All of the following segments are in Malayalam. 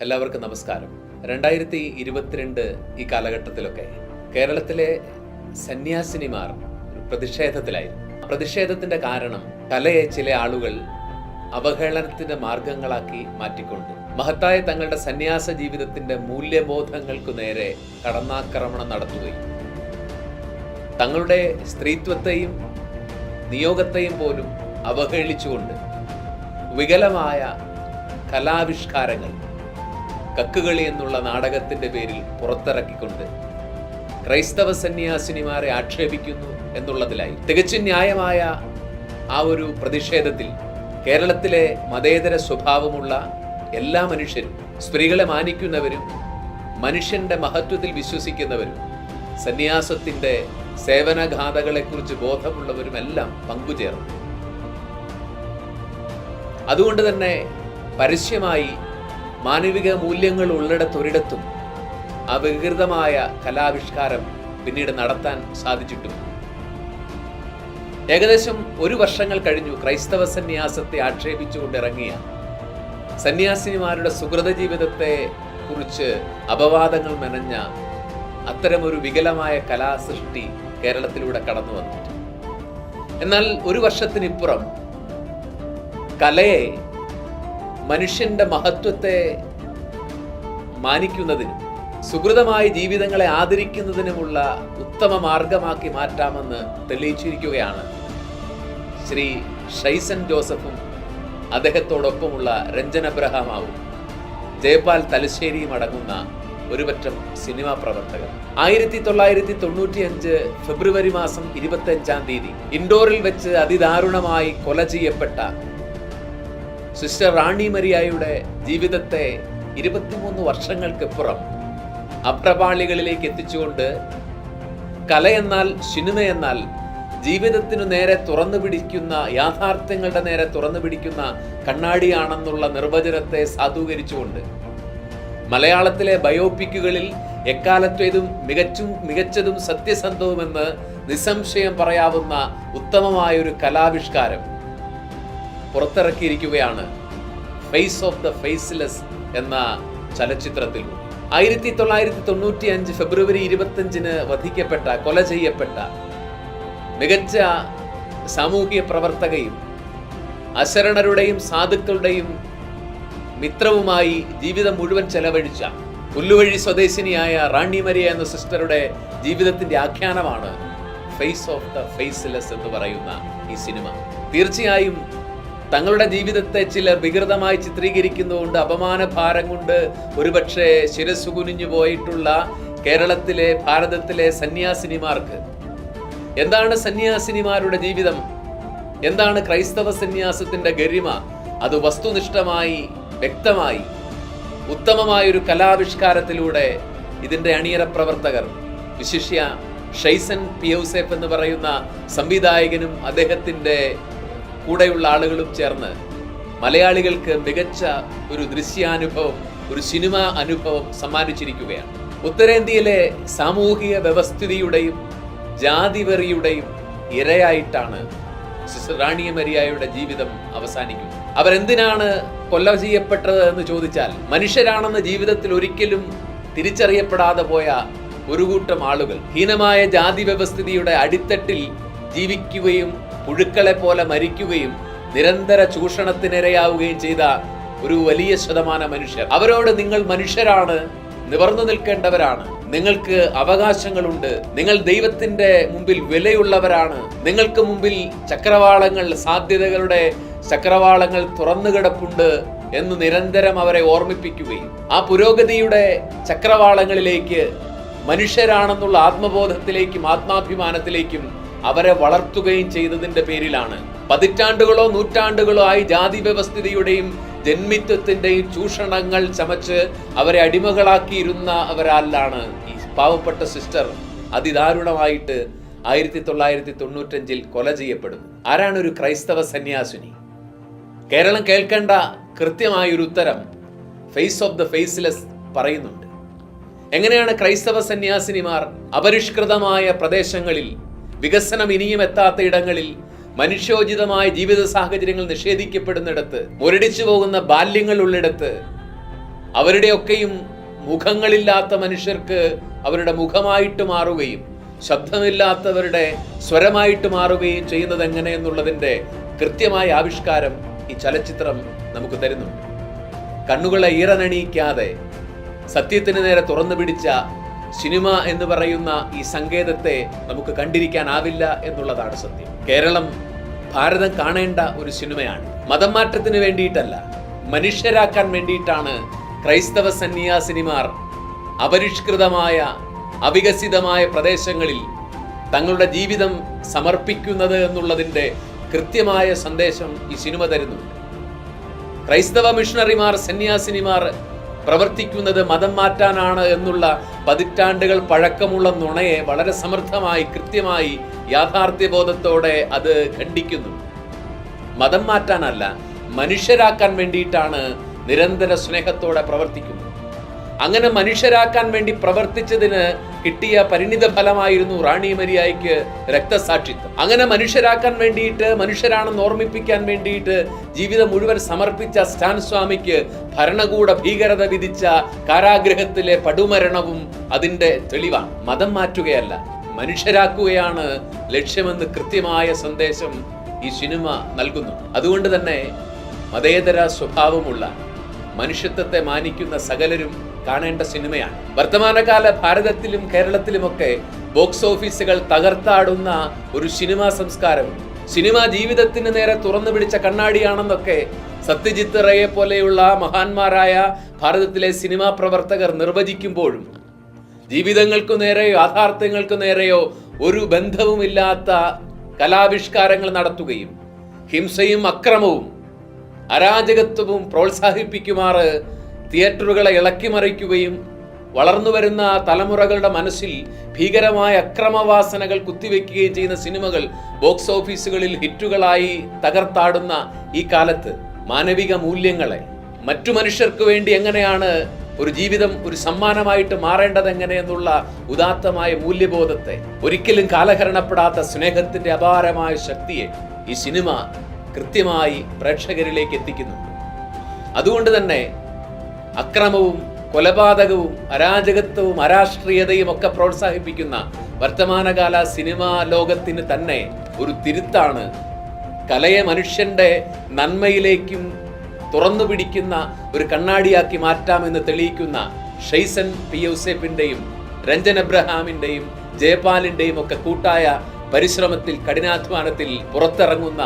എല്ലാവർക്കും നമസ്കാരം. രണ്ടായിരത്തി ഇരുപത്തിരണ്ട് ഈ കാലഘട്ടത്തിലൊക്കെ കേരളത്തിലെ സന്യാസിനിമാർ പ്രതിഷേധത്തിലായിരുന്നു. പ്രതിഷേധത്തിന്റെ കാരണം കലയെ ചില ആളുകൾ അവഹേളനത്തിന്റെ മാർഗങ്ങളാക്കി മാറ്റിക്കൊണ്ട് മഹത്തായ തങ്ങളുടെ സന്യാസ ജീവിതത്തിന്റെ മൂല്യബോധങ്ങൾക്കു നേരെ കടന്നാക്രമണം നടത്തുകയും തങ്ങളുടെ സ്ത്രീത്വത്തെയും നിയോഗത്തെയും പോലും അവഹേളിച്ചുകൊണ്ട് വികലമായ കലാവിഷ്കാരങ്ങൾ കക്കുകളി എന്നുള്ള നാടകത്തിന്റെ പേരിൽ പുറത്തിറക്കിക്കൊണ്ട് ക്രൈസ്തവ സന്യാസിനിമാരെ ആക്ഷേപിക്കുന്നു എന്നുള്ളതിലായി. തികച്ചും ന്യായമായ ആ ഒരു പ്രതിഷേധത്തിൽ കേരളത്തിലെ മതേതര സ്വഭാവമുള്ള എല്ലാ മനുഷ്യരും സ്ത്രീകളെ മാനിക്കുന്നവരും മനുഷ്യന്റെ മഹത്വത്തിൽ വിശ്വസിക്കുന്നവരും സന്യാസത്തിന്റെ സേവനഗാഥകളെക്കുറിച്ച് ബോധമുള്ളവരും എല്ലാം പങ്കുചേർന്നു. അതുകൊണ്ട് തന്നെ പരസ്യമായി മാനവിക മൂല്യങ്ങൾ ഉള്ളിടത്തൊരിടത്തും അപകൃതമായ കലാവിഷ്കാരം പിന്നീട് നടത്താൻ സാധിച്ചിട്ടും ഏകദേശം ഒരു വർഷങ്ങൾ കഴിഞ്ഞു ക്രൈസ്തവ സന്യാസത്തെ ആക്ഷേപിച്ചുകൊണ്ടിറങ്ങിയ സന്യാസിനിമാരുടെ സുഹൃത ജീവിതത്തെ കുറിച്ച് അപവാദങ്ങൾ മെനഞ്ഞ അത്തരമൊരു വികലമായ കലാസൃഷ്ടി കേരളത്തിലൂടെ കടന്നു വന്നു എന്നാൽ ഒരു വർഷത്തിനിപ്പുറം കലയെ മനുഷ്യന്റെ മഹത്വത്തെ മാനിക്കുന്നതിനും സുഹൃതമായ ജീവിതങ്ങളെ ആദരിക്കുന്നതിനുമുള്ള ഉത്തമ മാർഗമാക്കി മാറ്റാമെന്ന് തെളിയിച്ചിരിക്കുകയാണ് ശ്രീ ഷൈസൻ ജോസഫും അദ്ദേഹത്തോടൊപ്പമുള്ള രഞ്ജൻ അബ്രഹാമാവും. ജയപാൽ തലശ്ശേരിയും അടങ്ങുന്ന ഒരുപറ്റം സിനിമാ പ്രവർത്തകർ. ആയിരത്തി തൊള്ളായിരത്തി തൊണ്ണൂറ്റി അഞ്ച് ഫെബ്രുവരി മാസം ഇരുപത്തി അഞ്ചാം തീയതി ഇൻഡോറിൽ വെച്ച് അതിദാരുണമായി കൊല ചെയ്യപ്പെട്ട സിസ്റ്റർ റാണി മരിയായുടെ ജീവിതത്തെ ഇരുപത്തിമൂന്ന് വർഷങ്ങൾക്കിപ്പുറം അപ്രപാളികളിലേക്ക് എത്തിച്ചുകൊണ്ട് കലയെന്നാൽ സിനിമയെന്നാൽ ജീവിതത്തിനു നേരെ തുറന്നു പിടിക്കുന്ന യാഥാർത്ഥ്യങ്ങളുടെ നേരെ തുറന്നു പിടിക്കുന്ന കണ്ണാടിയാണെന്നുള്ള നിർവചനത്തെ സാധൂകരിച്ചുകൊണ്ട് മലയാളത്തിലെ ബയോപിക്കുകളിൽ എക്കാലത്തേതും മികച്ചും മികച്ചതും സത്യസന്ധവുമെന്ന് നിസ്സംശയം പറയാവുന്ന ഉത്തമമായൊരു കലാവിഷ്കാരം പുറത്തിറക്കിയിരിക്കുകയാണ്. ഫേസ് ഓഫ് ദ ഫേസ്ലെസ് എന്ന ചലച്ചിത്രത്തിൽ. ആയിരത്തി തൊള്ളായിരത്തി തൊണ്ണൂറ്റി അഞ്ച് ഫെബ്രുവരി ഇരുപത്തഞ്ചിന് വധിക്കപ്പെട്ട കൊല ചെയ്യപ്പെട്ട മികച്ച സാമൂഹിക പ്രവർത്തകയും അശരണരുടെയും സാധുക്കളുടെയും മിത്രവുമായി ജീവിതം മുഴുവൻ ചെലവഴിച്ച പുല്ലുവഴി സ്വദേശിനിയായ റാണി മരിയ എന്ന സിസ്റ്ററുടെ ജീവിതത്തിന്റെ ആഖ്യാനമാണ് ഫേസ് ഓഫ് ദ ഫേസ്ലെസ് എന്ന് പറയുന്ന ഈ സിനിമ. തീർച്ചയായും തങ്ങളുടെ ജീവിതത്തെ ചിലർ വികൃതമായി ചിത്രീകരിക്കുന്നതുകൊണ്ട് അപമാന ഭാരം കൊണ്ട് ഒരുപക്ഷെ ശിരസുകുനിഞ്ഞു പോയിട്ടുള്ള കേരളത്തിലെ ഭാരതത്തിലെ സന്യാസിനിമാർക്ക്. എന്താണ് സന്യാസിനിമാരുടെ ജീവിതം? എന്താണ് ക്രൈസ്തവ സന്യാസത്തിന്റെ ഗരിമ? അത് വസ്തുനിഷ്ഠമായി വ്യക്തമായി ഉത്തമമായ ഒരു കലാവിഷ്കാരത്തിലൂടെ ഇതിന്റെ അണിയറ പ്രവർത്തകർ വിശിഷ്യ ഷൈസൻ പിയൗസേഫ് എന്ന് പറയുന്ന സംവിധായകനും അദ്ദേഹത്തിന്റെ കൂടെയുള്ള ആളുകളും ചേർന്ന് മലയാളികൾക്ക് മികച്ച ഒരു ദൃശ്യാനുഭവം ഒരു സിനിമ അനുഭവം സമ്മാനിച്ചിരിക്കുകയാണ്. ഉത്തരേന്ത്യയിലെ സാമൂഹിക വ്യവസ്ഥിതിയുടെയും ജാതിവെറിയുടെയും ഇരയായിട്ടാണ് സിസ്റ്റർ റാണിയ മരിയായുടെ ജീവിതം അവസാനിക്കുന്നത്. അവരെന്തിനാണ് കൊല്ല ചെയ്യപ്പെട്ടത് എന്ന് ചോദിച്ചാൽ മനുഷ്യരാണെന്ന് ജീവിതത്തിൽ ഒരിക്കലും തിരിച്ചറിയപ്പെടാതെ പോയ ഒരു കൂട്ടം ആളുകൾ ഹീനമായ ജാതി വ്യവസ്ഥിതിയുടെ അടിത്തട്ടിൽ ജീവിക്കുകയും പുഴുക്കളെ പോലെ മരിക്കുകയും നിരന്തര ചൂഷണത്തിനിരയാവുകയും ചെയ്ത ഒരു വലിയ ശതമാന മനുഷ്യർ. അവരോട് നിങ്ങൾ മനുഷ്യരാണ് നിവർന്നു നിൽക്കേണ്ടവരാണ്. നിങ്ങൾക്ക് അവകാശങ്ങളുണ്ട്. നിങ്ങൾ ദൈവത്തിന്റെ മുമ്പിൽ വിലയുള്ളവരാണ്. നിങ്ങൾക്ക് മുമ്പിൽ ചക്രവാളങ്ങൾ സാധ്യതകളുടെ ചക്രവാളങ്ങൾ തുറന്നു കിടപ്പുണ്ട് എന്ന് നിരന്തരം അവരെ ഓർമ്മിപ്പിക്കുകയും ആ പുരോഗതിയുടെ ചക്രവാളങ്ങളിലേക്ക് മനുഷ്യരാണെന്നുള്ള ആത്മബോധത്തിലേക്കും ആത്മാഭിമാനത്തിലേക്കും അവരെ വളർത്തുകയും ചെയ്തതിന്റെ പേരിലാണ്. പതിറ്റാണ്ടുകളോ നൂറ്റാണ്ടുകളോ ആയി ജാതി വ്യവസ്ഥിതിയുടെയും ജന്മിത്വത്തിന്റെയും ചൂഷണങ്ങൾ ചമച്ച് അവരെ അടിമകളാക്കിയിരുന്ന അവരാലാണ് ഈ പാവപ്പെട്ട സിസ്റ്റർ. അതിദാരുണമായിട്ട് ആയിരത്തി തൊള്ളായിരത്തി തൊണ്ണൂറ്റഞ്ചിൽ കൊല ചെയ്യപ്പെടുന്നു ആരാണ് ഒരു ക്രൈസ്തവ സന്യാസിനി? കേരളം കേൾക്കേണ്ട കൃത്യമായൊരു ഉത്തരം ഫേസ് ഓഫ് ദ ഫേസ്ലെസ് പറയുന്നുണ്ട്. എങ്ങനെയാണ് ക്രൈസ്തവ സന്യാസിനിമാർ അപരിഷ്കൃതമായ പ്രദേശങ്ങളിൽ വികസനം ഇനിയും എത്താത്ത ഇടങ്ങളിൽ മനുഷ്യോചിതമായ ജീവിത സാഹചര്യങ്ങൾ നിഷേധിക്കപ്പെടുന്നിടത്ത് മുരടിച്ചു പോകുന്ന ബാല്യങ്ങൾ ഉള്ളിടത്ത് അവരുടെയൊക്കെയും മുഖങ്ങളില്ലാത്ത മനുഷ്യർക്ക് അവരുടെ മുഖമായിട്ട് മാറുകയും ശബ്ദമില്ലാത്തവരുടെ സ്വരമായിട്ട് മാറുകയും ചെയ്യുന്നത് എങ്ങനെയെന്നുള്ളതിന്റെ കൃത്യമായ ആവിഷ്കാരം ഈ ചലച്ചിത്രം നമുക്ക് തരുന്നുണ്ട്. കണ്ണുകളെ ഈറനണിയിക്കാതെ സത്യത്തിന് നേരെ തുറന്നു പിടിച്ച സിനിമ എന്ന് പറയുന്ന ഈ സങ്കേതത്തെ നമുക്ക് കണ്ടിരിക്കാനാവില്ല എന്നുള്ളതാണ് സത്യം. കേരളം ഭാരതം കാണേണ്ട ഒരു സിനിമയാണ്. മതം മാറ്റത്തിന് വേണ്ടിയിട്ടല്ല മനുഷ്യരാക്കാൻ വേണ്ടിയിട്ടാണ് ക്രൈസ്തവ സന്യാസിനിമാർ അപരിഷ്കൃതമായ അവികസിതമായ പ്രദേശങ്ങളിൽ തങ്ങളുടെ ജീവിതം സമർപ്പിക്കുന്നത് എന്നുള്ളതിന്റെ കൃത്യമായ സന്ദേശം ഈ സിനിമ തരുന്നുണ്ട്. ക്രൈസ്തവ മിഷണറിമാർ സന്യാസിനിമാർ പ്രവർത്തിക്കുന്നത് മതം മാറ്റാനാണ് എന്നുള്ള പതിറ്റാണ്ടുകൾ പഴക്കമുള്ള നുണയെ വളരെ സമർത്ഥമായി കൃത്യമായി യാഥാർത്ഥ്യബോധത്തോടെ അത് ഖണ്ഡിക്കുന്നു. മതം മാറ്റാനല്ല മനുഷ്യരാക്കാൻ വേണ്ടിയിട്ടാണ് നിരന്തര സ്നേഹത്തോടെ പ്രവർത്തിക്കുന്നത്. അങ്ങനെ മനുഷ്യരാക്കാൻ വേണ്ടി പ്രവർത്തിച്ചതിന് കിട്ടിയ പരിണിത ഫലമായിരുന്നു റാണി മരിയായിക്ക് രക്തസാക്ഷിത്വം. അങ്ങനെ മനുഷ്യരാക്കാൻ വേണ്ടിയിട്ട് മനുഷ്യരാണെന്ന് ഓർമ്മിപ്പിക്കാൻ വേണ്ടിയിട്ട് ജീവിതം മുഴുവൻ സമർപ്പിച്ച സ്റ്റാൻ സ്വാമിക്ക് ഭരണകൂട ഭീകരത വിധിച്ച കാരാഗ്രഹത്തിലെ പടുമരണവും അതിന്റെ തെളിവാണ്. മതം മാറ്റുകയല്ല മനുഷ്യരാക്കുകയാണ് ലക്ഷ്യമെന്ന് കൃത്യമായ സന്ദേശം ഈ സിനിമ നൽകുന്നു. അതുകൊണ്ട് തന്നെ മതേതര സ്വഭാവമുള്ള മനുഷ്യത്വത്തെ മാനിക്കുന്ന സകലരും കാണേണ്ട സിനിമയാണ്. വർത്തമാനകാല ഭാരതത്തിലും കേരളത്തിലുമൊക്കെ ബോക്സ് ഓഫീസുകൾ തകർത്താടുന്ന ഒരു സിനിമാ സംസ്കാരം. സിനിമ ജീവിതത്തിന് നേരെ തുറന്നു പിടിച്ച കണ്ണാടിയാണെന്നൊക്കെ സത്യജിത്ത് റയെ പോലെയുള്ള മഹാന്മാരായ ഭാരതത്തിലെ സിനിമാ പ്രവർത്തകർ നിർവചിക്കുമ്പോഴും ജീവിതങ്ങൾക്കു നേരെയോ യാഥാർത്ഥ്യങ്ങൾക്കു നേരെയോ ഒരു ബന്ധവുമില്ലാത്ത കലാവിഷ്കാരങ്ങൾ നടത്തുകയും ഹിംസയും അക്രമവും അരാജകത്വവും പ്രോത്സാഹിപ്പിക്കുമാറ് തിയേറ്ററുകളെ ഇളക്കിമറിക്കുകയും വളർന്നു വരുന്ന തലമുറകളുടെ മനസ്സിൽ ഭീകരമായ അക്രമവാസനകൾ കുത്തിവെക്കുകയും ചെയ്യുന്ന സിനിമകൾ ബോക്സ് ഓഫീസുകളിൽ ഹിറ്റുകളായി തകർത്താടുന്ന ഈ കാലത്ത് മാനവിക മൂല്യങ്ങളെ മറ്റു മനുഷ്യർക്ക് വേണ്ടി എങ്ങനെയാണ് ഒരു ജീവിതം ഒരു സമ്മാനമായിട്ട് മാറേണ്ടത് എങ്ങനെയെന്നുള്ള ഉദാത്തമായ മൂല്യബോധത്തെ ഒരിക്കലും കാലഹരണപ്പെടാത്ത സ്നേഹത്തിന്റെ അപാരമായ ശക്തിയെ ഈ സിനിമ കൃത്യമായി പ്രേക്ഷകരിലേക്ക് എത്തിക്കുന്നു അതുകൊണ്ട് തന്നെ അക്രമവും കൊലപാതകവും അരാജകത്വവും അരാഷ്ട്രീയതയും ഒക്കെ പ്രോത്സാഹിപ്പിക്കുന്ന വർത്തമാനകാല സിനിമാ ലോകത്തിന് തന്നെ ഒരു തിരുത്താണ്. കലയെ മനുഷ്യന്റെ നന്മയിലേക്കും തുറന്നു പിടിക്കുന്ന ഒരു കണ്ണാടിയാക്കി മാറ്റാമെന്ന് തെളിയിക്കുന്ന ഷെയ്സൻ പി. യൂസേഫിന്റെയും രഞ്ജൻ അബ്രഹാമിന്റെയും ജയപാലിന്റെയും ഒക്കെ കൂട്ടായ പരിശ്രമത്തിൽ കഠിനാധ്വാനത്തിൽ പുറത്തിറങ്ങുന്ന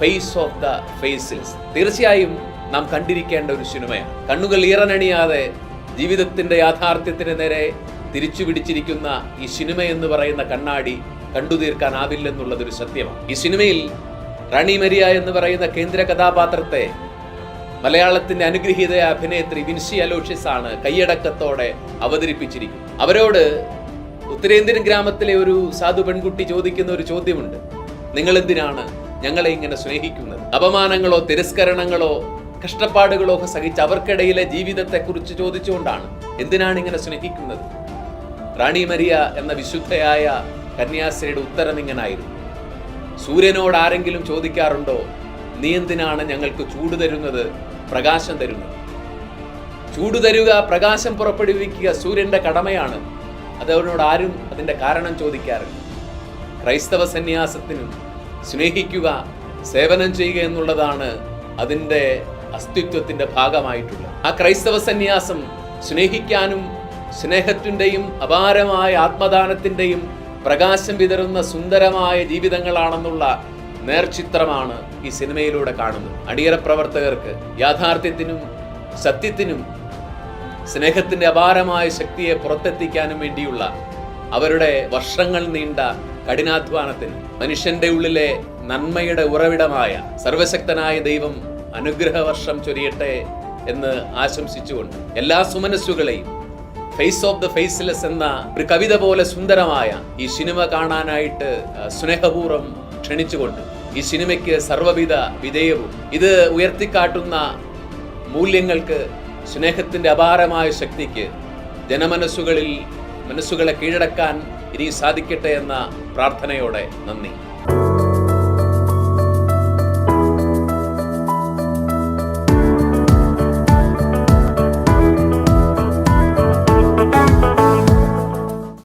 ഫേസ് ഓഫ് ദ ഫേസിൽസ് തീർച്ചയായും നാം കണ്ടിരിക്കേണ്ട ഒരു സിനിമയാണ്. കണ്ണുകൾ ഈറനണിയാതെ ജീവിതത്തിന്റെ യാഥാർത്ഥ്യത്തിന് നേരെ തിരിച്ചു പിടിച്ചിരിക്കുന്ന ഈ സിനിമ എന്ന് പറയുന്ന കണ്ണാടി കണ്ടു തീർക്കാനാവില്ലെന്നുള്ളതൊരു സത്യമാണ്. ഈ സിനിമയിൽ റാണി മരിയ എന്ന് പറയുന്ന കേന്ദ്ര കഥാപാത്രത്തെ മലയാളത്തിന്റെ അനുഗ്രഹീത അഭിനേത്രി വിൻസി അലോഷ്യസ് ആണ് കൈയടക്കത്തോടെ അവതരിപ്പിച്ചിരിക്കുന്നത്. അവരോട് ഉത്തരേന്ത്യൻ ഗ്രാമത്തിലെ ഒരു സാധു പെൺകുട്ടി ചോദിക്കുന്ന ഒരു ചോദ്യമുണ്ട്. നിങ്ങൾ എന്തിനാണ് ഞങ്ങളെ ഇങ്ങനെ സ്നേഹിക്കുന്നത്? അപമാനങ്ങളോ തിരസ്കരണങ്ങളോ കഷ്ടപ്പാടുകളോ ഒക്കെ സഹിച്ച് അവർക്കിടയിലെ ജീവിതത്തെക്കുറിച്ച് ചോദിച്ചുകൊണ്ടാണ് എന്തിനാണ് ഇങ്ങനെ സ്നേഹിക്കുന്നത്? റാണി മരിയ എന്ന വിശുദ്ധയായ കന്യാസ്ത്രീയുടെ ഉത്തരം ഇങ്ങനായിരുന്നു. സൂര്യനോട് ആരെങ്കിലും ചോദിക്കാറുണ്ടോ? നീ എന്തിനാണ് ഞങ്ങൾക്ക് ചൂട് തരുന്നത്? പ്രകാശം തരുന്നത്? ചൂട് തരുക പ്രകാശം പുറപ്പെടുവിക്കുക സൂര്യന്റെ കടമയാണ്. അത് അവനോട് ആരും അതിന്റെ കാരണം ചോദിക്കാറില്ല. ക്രൈസ്തവ സന്യാസത്തിനും സ്നേഹിക്കുക സേവനം ചെയ്യുക എന്നുള്ളതാണ് അതിന്റെ അസ്തിത്വത്തിന്റെ ഭാഗമായിട്ടുള്ള ആ ക്രൈസ്തവ സന്യാസം സ്നേഹിക്കാനും സ്നേഹത്തിന്റെയും അപാരമായ ആത്മദാനത്തിന്റെയും പ്രകാശം വിതറുന്ന സുന്ദരമായ ജീവിതങ്ങളാണെന്നുള്ള നേർചിത്രമാണ് ഈ സിനിമയിലൂടെ കാണുന്നത്. അടിയറ പ്രവർത്തകർക്ക് യാഥാർത്ഥ്യത്തിനും സത്യത്തിനും സ്നേഹത്തിന്റെ അപാരമായ ശക്തിയെ പുറത്തെത്തിക്കാനും വേണ്ടിയുള്ള അവരുടെ വർഷങ്ങൾ നീണ്ട കഠിനാധ്വാനത്തിന് മനുഷ്യന്റെ ഉള്ളിലെ നന്മയുടെ ഉറവിടമായ സർവശക്തനായ ദൈവം അനുഗ്രഹവർഷം ചൊരിയട്ടെ എന്ന് ആശംസിച്ചുകൊണ്ട് എല്ലാ സുമനസ്സുകളെയും ഫേസ് ഓഫ് ദ ഫേസ്ലെസ് എന്ന ഒരു കവിത പോലെ സുന്ദരമായ ഈ സിനിമ കാണാനായിട്ട് സ്നേഹപൂർവം ക്ഷണിച്ചുകൊണ്ട് ഈ സിനിമയ്ക്ക് സർവവിധ വിധേയവും ഇത് ഉയർത്തിക്കാട്ടുന്ന മൂല്യങ്ങൾക്ക് സ്നേഹത്തിന്റെ അപാരമായ ശക്തിക്ക് ജനമനസ്സുകളിൽ മനസ്സുകളെ കീഴടക്കാൻ ഇനി സാധിക്കട്ടെ എന്ന പ്രാർത്ഥനയോടെ നന്ദി.